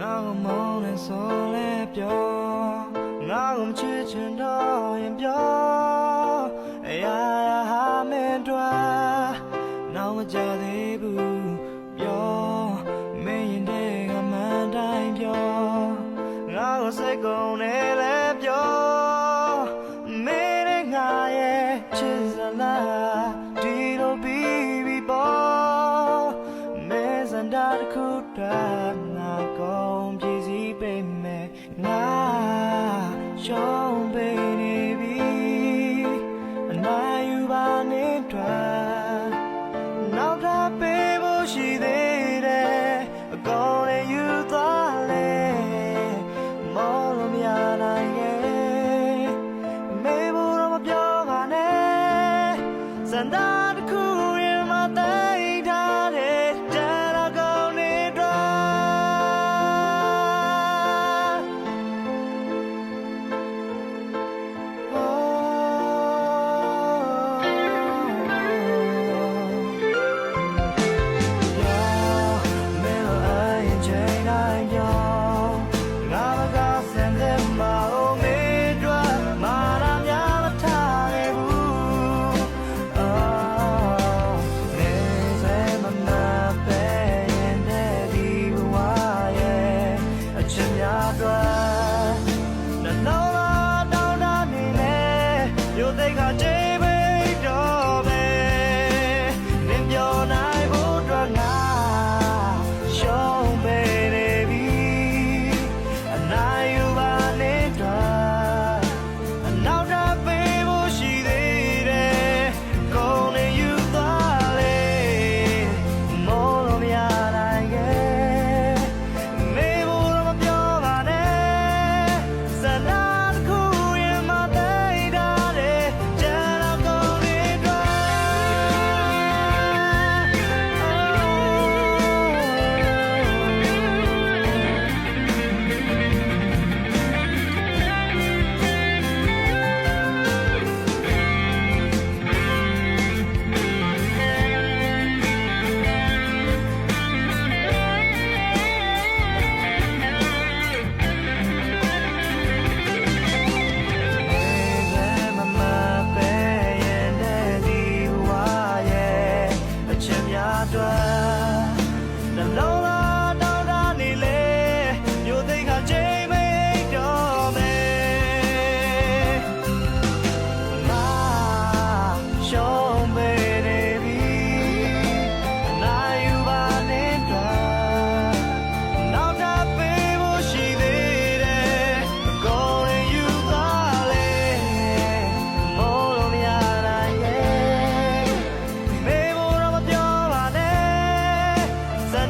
ငါ့ကိုမောင်းနေဆိုလဲပြောငါ့ကိုမချစ်ချင်တော့ရင်ပြောအရာရာဟာမင်းတို့နောက်မကြသေးဘူးပြောမင်းရင်တဲ့ကမှန်တိုင်းပြောငါ့ကိုစိတ်ကုန်နေလဲပြောမင်းနဲ့ငါရဲ့ချစ်စလားဒီလို တစ်ခုတည်းငါကုန်ပြည်စည်းပေးမယ်ငါရှောင်းပေးနေပြီအနာယူပါနေတော့နောက်တာပေးဖို့ရှိသေးတယ်အကုန်နဲ့ယူသွားလေမောလို့မရနိုင်ရဲ့မေဘူးတော့မပြောပါနဲ့စန္ဒာ ရိုသိခါချေး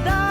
ရဲ့မေ